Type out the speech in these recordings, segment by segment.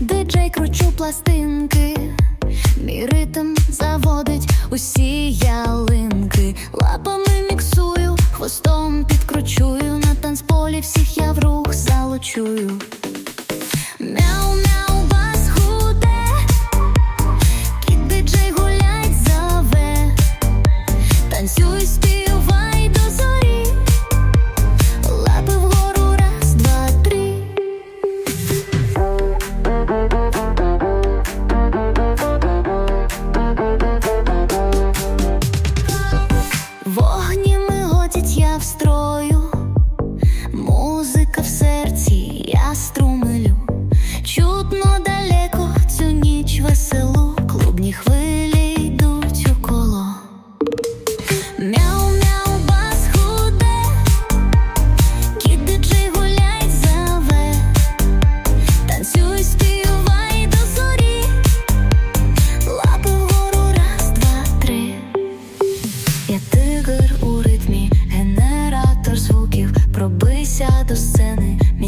диджей кручу пластинки, мій ритм заводить усі ялинки, лапами міксую, хвостом підкручую, на танцполі всіх я в рух залучую. Мяу-мяу вас худе? Диджей гулять Танцюй, спів...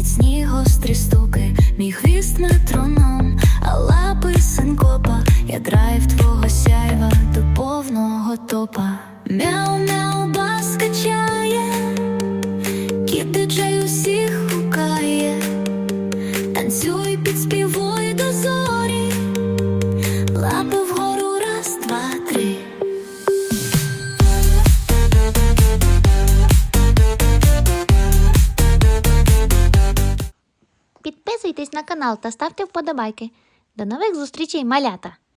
Снігу гострі ступи. підписуйтесь на канал та ставте вподобайки. До нових зустрічей, малята!